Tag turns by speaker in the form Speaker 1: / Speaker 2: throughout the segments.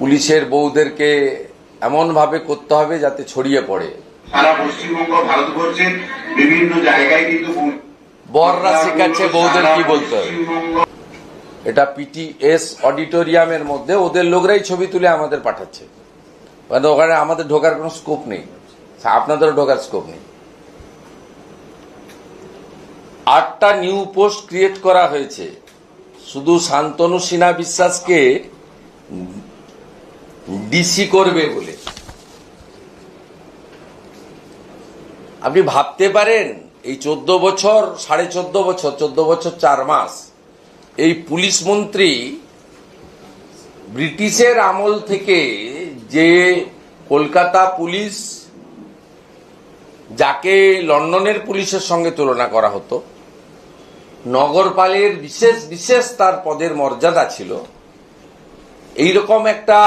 Speaker 1: পুলিশের বউদেরকে এমনভাবে করতে হবে যাতে ছড়িয়ে পড়ে।
Speaker 2: সারা পশ্চিমবঙ্গ ভারতবর্ষের বিভিন্ন জায়গায় কিন্তু
Speaker 1: বররা শেখাচ্ছে বউদের কি বলতে হবে। এটা পিটিএস অডিটোরিয়ামের মধ্যে ওদের লোকরাই ছবি তুলে আমাদের পাঠাচ্ছে। মানে ওখানে আমাদের ঢোকার কোনো স্কোপ নেই। আপনাদেরও ঢোকার স্কোপ নেই। আটটা নিউ পোস্ট ক্রিয়েট করা হয়েছে। শুধু শান্তনু সিনহা বিশ্বাসকে ডিসি করবে বলে। আপনি ভাবতে পারেন, এই চোদ্দ বছর, সাড়ে চোদ্দ বছর চোদ্দ বছর চার মাস, এই পুলিশ মন্ত্রী ব্রিটিশের আমল থেকে যে কলকাতা পুলিশ যাকে লন্ডনের পুলিশের সঙ্গে তুলনা করা হতো, নগরপালের বিশেষ বিশেষ তার পদের মর্যাদা ছিল, এইরকম একটা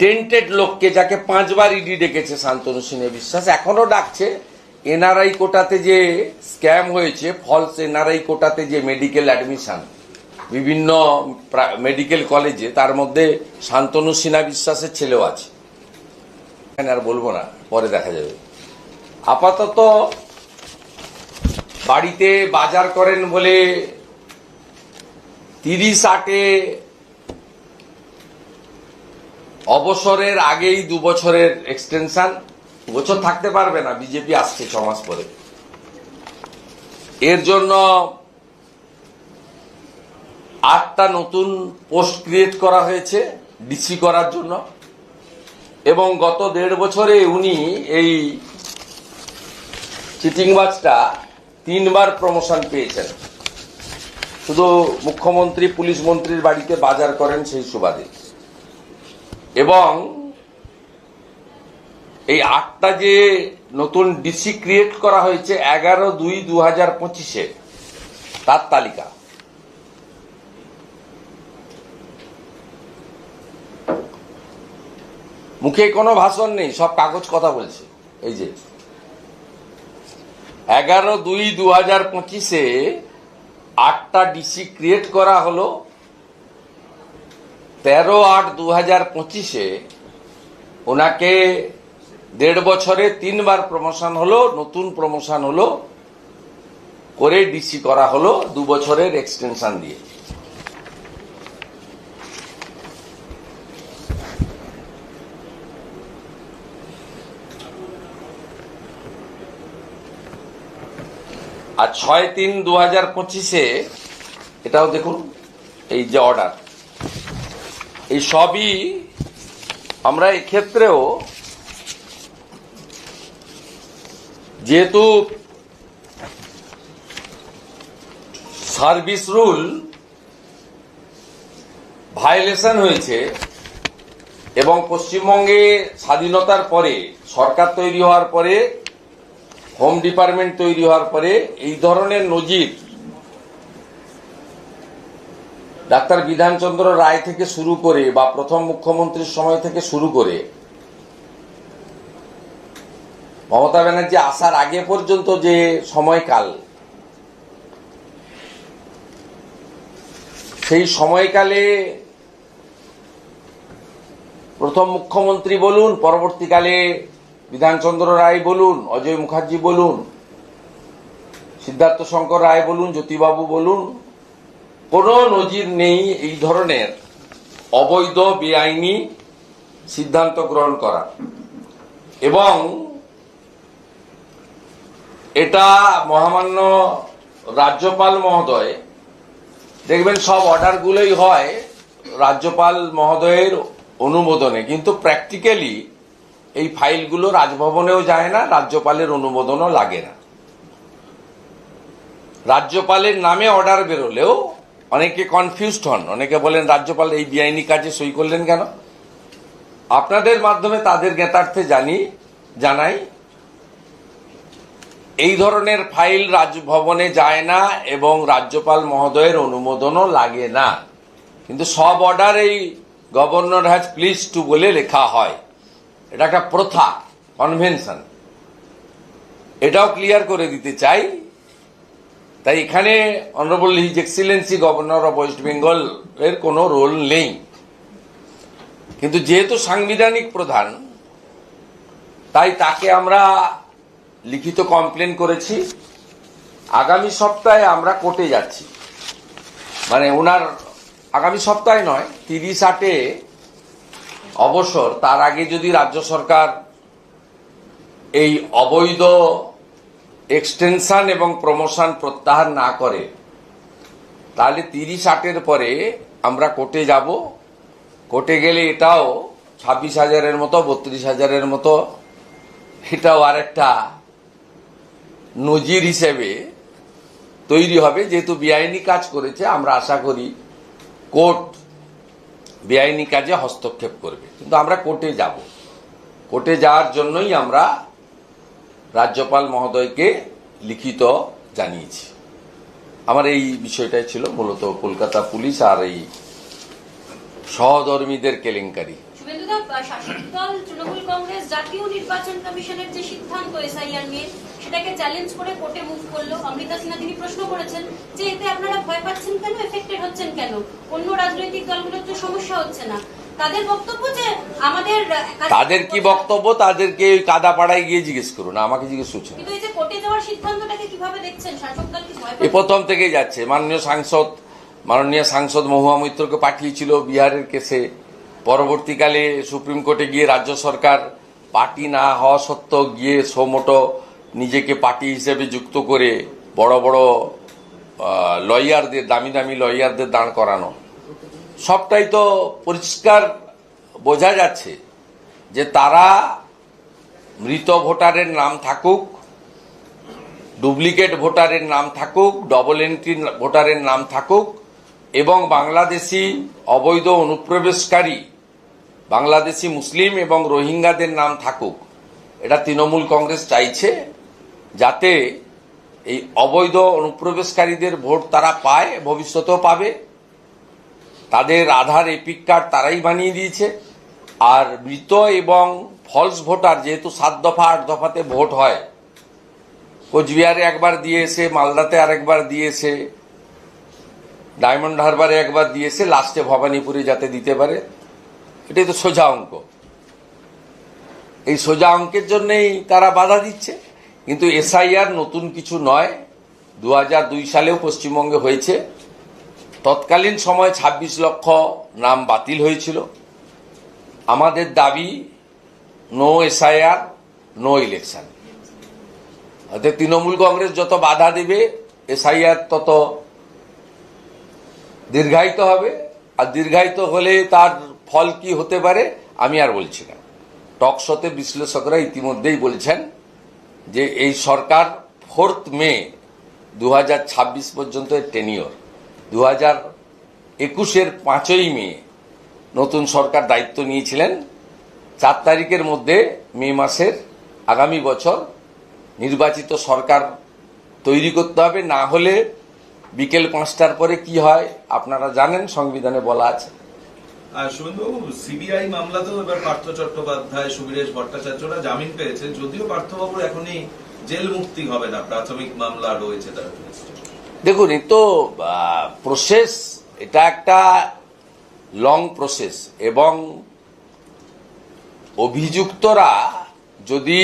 Speaker 1: টেন্টেড লোককে যাকে পাঁচবার ইডি ডেকেছে শান্তনু সিংহে বিশ্বাস, এখনও ডাকছে, এনআরআই কোটাতে যে স্ক্যাম হয়েছে ফলস এনআরআই কোটাতে যে মেডিকেল অ্যাডমিশন বিভিন্ন মেডিকেল কলেজে তার মধ্যে শান্তনু সিনহা বিশ্বাসের ছেলেও আছে। এখানে আর বলব না, পরে দেখা যাবে। আপাতত বাড়িতে বাজার করেন বলে তিরিশ আটে অবসরের আগেই দু বছরের এক্সটেনশন বছর থাকতে পারবে না বিজেপি আসছে ছ মাস পরে। এর জন্য আটটা নতুন পোস্ট ক্রিয়েট করা হয়েছে ডিসি করার জন্য। এবং গত দেড় বছরে উনি এই চিটিংবাজটা তিনবার প্রমোশন পেয়েছেন। শুধু মুখ্যমন্ত্রী, পুলিশ মন্ত্রীর বাড়িতে বাজার করেন সেই সুবাদে। এবং এই আটটা যে নতুন ডিসি ক্রিয়েট করা হয়েছে এগারো দুই দু হাজার পঁচিশে, তার তালিকা। মুখে কোনো ভাষণ নেই, সব কাগজ কথা বলছে। এই যে, এগারো দুই দু হাজার পঁচিশে আটটা ডিসি ক্রিয়েট করা হলো তেরো আট দু হাজার পঁচিশে ওনাকে দেড় বছরে তিনবার প্রমোশন হলো, নতুন প্রমোশন হলো, করে ডিসি করা হলো, দু বছরের এক্সটেনশন দিয়ে। আর ছয় তিন দু হাজার পঁচিশে, এটাও দেখুন, এই যে অর্ডার এই সবই আমরা এক্ষেত্রেও যেহেতু সার্ভিস রুল ভায়োলেশন হয়েছে এবং পশ্চিমবঙ্গে স্বাধীনতার পরে, সরকার তৈরি হওয়ার পরে, হোম ডিপার্টমেন্ট তৈরি হওয়ার পরে এই ধরনের নজির ডাক্তার বিধানচন্দ্র রায় থেকে শুরু করে বা প্রথম মুখ্যমন্ত্রীর সময় থেকে শুরু করে, মমতা ব্যানার্জি আসার আগে পর্যন্ত যে সময়কাল, সেই সময়কালে প্রথম মুখ্যমন্ত্রী বলুন, পরবর্তীকালে বিধানচন্দ্র রায় বলুন, অজয় মুখার্জি বলুন, সিদ্ধার্থ শঙ্কর রায় বলুন, জ্যোতিবাবু বলুন কোনো নজির নেই এই ধরনের অবৈধ বেআইনি সিদ্ধান্ত গ্রহণ করা। এবং এটা মহামান্য রাজ্যপাল মহোদয়, দেখবেন সব অর্ডারগুলোই হয় রাজ্যপাল মহোদয়ের অনুমোদনে, কিন্তু প্র্যাকটিক্যালি এই ফাইলগুলো রাজভবনেও যায় না, রাজ্যপালের অনুমোদনও লাগে না। রাজ্যপালের নামে অর্ডার বেরোলেও অনেকে কনফিউজড হন। অনেকে বলেন, রাজ্যপাল এই বেআইনি কাজে সই করলেন কেন? আপনাদের মাধ্যমে তাদের জ্ঞাতার্থে জানি, জানাই, এই ধরনের ফাইল রাজভবনে যায় না এবং রাজ্যপাল মহোদয়ের অনুমোদনও লাগে না। কিন্তু সব অর্ডার এই গভর্নর হ্যাজ প্লিজ টু বলে লেখা হয়। এটা একটা প্রথা কনভেনশন এটাও ক্লিয়ার করে দিতে চাই। তাই এখানে honourable his excellency governor of West Bengal এর কোনো রোল নেই। কিন্তু যেহেতু সাংবিধানিক প্রধান, তাই তাকে আমরা লিখিত কমপ্লেন করেছি। আগামী সপ্তাহে আমরা কোর্টে যাচ্ছি। মানে ওনার আগামী সপ্তাহে নয়, তিরিশ আটে অবসর। তার আগে যদি রাজ্য সরকার এই অবৈধ এক্সটেনশন এবং প্রমোশন প্রত্যাহার না করে, তাহলে তিরিশ আটের পরে আমরা কোর্টে যাব। কোর্টে গেলে এটাও ছাব্বিশ হাজারের মতো, বত্রিশ হাজারের মতো, এটাও আরেকটা নজির হিসেবে তৈরি হবে। যেহেতু বেআইনি কাজ করেছে, আমরা আশা করি কোর্ট বেআইনি কাজে হস্তক্ষেপ করবে। কিন্তু আমরা কোর্টে যাব। কোর্টে যাওয়ার জন্যই আমরা রাজ্যপাল মহোদয়কে লিখিত জানিয়েছি। আমার এই বিষয়টাই ছিল মূলত কলকাতা পুলিশ আর এই সহধর্মীদের কেলেঙ্কারি।
Speaker 3: শাসক দল, তৃণমূল কংগ্রেস জাতীয় নির্বাচন কমিশনের যে সিদ্ধান্ত নিয়ে, সেটাকে চ্যালেঞ্জ করে কোর্টে তিনি প্রশ্ন করেছেন যে এতে আপনারা ভয় পাচ্ছেন কেন? এফেক্টেড হচ্ছেন কেন? অন্য রাজনৈতিক দলগুলোর তো সমস্যা হচ্ছে না। তাদের বক্তব্য যে আমাদের
Speaker 1: তাদের কি বক্তব্য তাদেরকে ওই কাদাপাড়ায় গিয়ে জিজ্ঞেস করুন আমাকে জিজ্ঞেস করছেন
Speaker 3: কিন্তু এই যে কোর্টে যাওয়ার সিদ্ধান্তটাকে কীভাবে দেখছেন? শাসক দল কি ভয়
Speaker 1: এ প্রথম থেকেই যাচ্ছে। মাননীয় সাংসদ মাননীয় সাংসদ মহুয়া মৈত্রকে পাঠিয়েছিল বিহারের কেসে। পরবর্তীকালে সুপ্রিম কোর্টে গিয়ে রাজ্য সরকার পার্টি না হওয়া সত্ত্বেও গিয়ে সোমোটো নিজেকে পার্টি হিসেবে যুক্ত করে বড় বড় লয়ারদের দামি দামি লয়ারদের দাঁড় করানো। সবটাই তো পরিষ্কার বোঝা যাচ্ছে যে তারা মৃত ভোটারের নাম থাকুক, ডুপ্লিকেট ভোটারের নাম থাকুক ডবল এন্ট্রি ভোটারের নাম থাকুক, এবং বাংলাদেশি অবৈধ অনুপ্রবেশকারী, বাংলাদেশি মুসলিম এবং রোহিঙ্গাদের নাম থাকুক। এটা তৃণমূল কংগ্রেস চাইছে যাতে এই অবৈধ অনুপ্রবেশকারীদের ভোট তারা পায়, ভবিষ্যতেও পাবে। তাদের আধার এপিক কার্ড তারাই বানিয়ে দিয়েছে। আর মৃত এবং ফলস ভোটার যেহেতু সাত দফা, আট দফাতে ভোট হয়, কোচবিহারে একবার দিয়েছে, মালদাতে আরেকবার দিয়েছে, ডায়মন্ড হারবারে একবার দিয়েছে, লাস্টে ভবানীপুরে যাতে দিতে পারে। এটাই তো সোজা অঙ্ক। এই সোজা অঙ্কের জন্যই তারা বাধা দিচ্ছে। কিন্তু এসআইআর নতুন কিছু নয়। দু সালেও পশ্চিমবঙ্গে হয়েছে। তৎকালীন সময় ২৬ লক্ষ নাম বাতিল হয়েছিল। আমাদের দাবি নো এসআইআর নো ইলেকশন অর্থাৎ তৃণমূল কংগ্রেস যত বাধা দেবে এসআইআর তত দীর্ঘায়িত হবে। আর দীর্ঘায়িত হলে তার ফল কি হতে পারে, আমি আর বলছি না। টকশোতে বিশ্লেষকরা ইতিমধ্যেই বলছেন যে এই সরকার ফোর্থ মে দু হাজার ছাব্বিশ পর্যন্ত টেনিওর দু হাজার একুশের পাঁচই মে নতুন সরকার দায়িত্ব নিয়েছিলেন। চার তারিখের মধ্যে মে মাসের আগামী বছর নির্বাচিত সরকার তৈরি করতে হবে। না হলে বিকেল পাঁচটার পরে কি হয় আপনারা জানেন, সংবিধানে বলা আছে।
Speaker 4: সিবিআই মামলাতেও এবার পার্থ চট্টোপাধ্যায়, সুবীরেশ ভট্টাচার্যরা জামিন পেয়েছে। যদিও পার্থবাবুর এখনই জেল মুক্তি হবে না, প্রাথমিক মামলা রয়েছে তার।
Speaker 1: দেখুন এ তো প্রসেস এটা একটা লং প্রসেস এবং অভিযুক্তরা যদি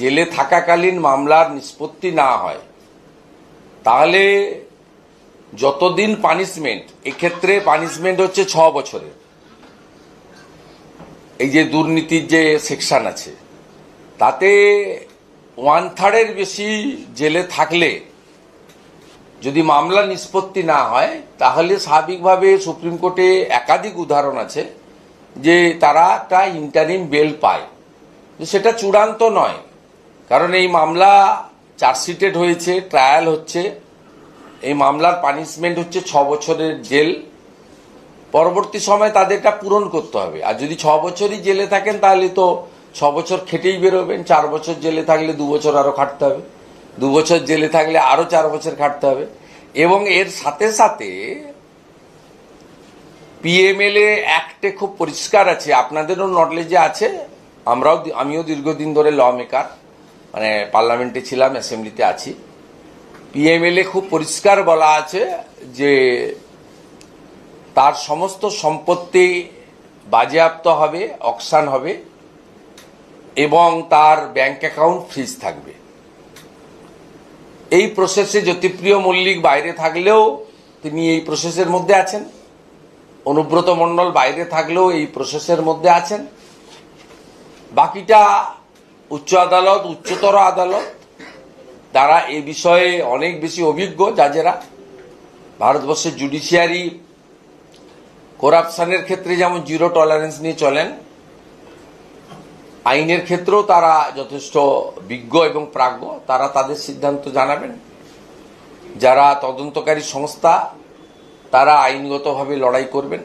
Speaker 1: জেলে থাকাকালীন মামলার নিষ্পত্তি না হয়, তাহলে যতদিন পানিশমেন্ট এক্ষেত্রে পানিশমেন্ট হচ্ছে ছ বছরের এই যে দুর্নীতির যে সেকশন আছে, তাতে ওয়ান থার্ডের বেশি জেলে থাকলে যদি মামলা নিষ্পত্তি না হয়, তাহলে স্বাভাবিকভাবে সুপ্রিম কোর্টে একাধিক উদাহরণ আছে যে তারা একটা ইন্টারিম বেল পায়। সেটা চূড়ান্ত নয়, কারণ এই মামলা চার্জশিটেড হয়েছে ট্রায়াল হচ্ছে, এই মামলার পানিশমেন্ট হচ্ছে ছ বছরের জেল। পরবর্তী সময় তাদেরটা পূরণ করতে হবে। আর যদি ছ বছরই জেলে থাকেন, তাহলে তো ছ বছর খেটেই বেরোবেন, চার বছর জেলে থাকলে দু বছর আরও খাটতে হবে। দু বছর জেলে থাকলে আরও চার বছর খাটতে হবে। এবং এর সাথে সাথে পিএমএলএ অ্যাক্টে খুব পরিষ্কার আছে। আপনাদেরও নলেজে আছে। আমরাও আমিও দীর্ঘদিন ধরে ল মেকার মানে পার্লামেন্টে ছিলাম অ্যাসেম্বলিতে আছি। পিএমএলএ খুব পরিষ্কার বলা আছে যে তার সমস্ত সম্পত্তি বাজেয়াপ্ত হবে অকশান হবে এবং তার ব্যাংক অ্যাকাউন্ট ফ্রিজ থাকবে। এই প্রসেসে জ্যোতিপ্রিয় মল্লিক বাইরে থাকলেও তিনি এই প্রসেসের মধ্যে আছেন। অনুব্রত মণ্ডল বাইরে থাকলেও এই প্রসেসের মধ্যে আছেন। বাকিটা উচ্চ আদালত, উচ্চতর আদালত তারা এ বিষয়ে অনেক বেশি অভিজ্ঞ জাজেরা। ভারতবর্ষের জুডিশিয়ারি করাপশনের ক্ষেত্রে যেমন জিরো টলারেন্স নিয়ে চলেন আইনের ক্ষেত্রেও তারা যথেষ্ট বিজ্ঞ এবং প্রাজ্ঞ, তারা তাদের সিদ্ধান্ত জানাবেন। যারা তদন্তকারী সংস্থা, তারা আইনগতভাবে লড়াই করবেন।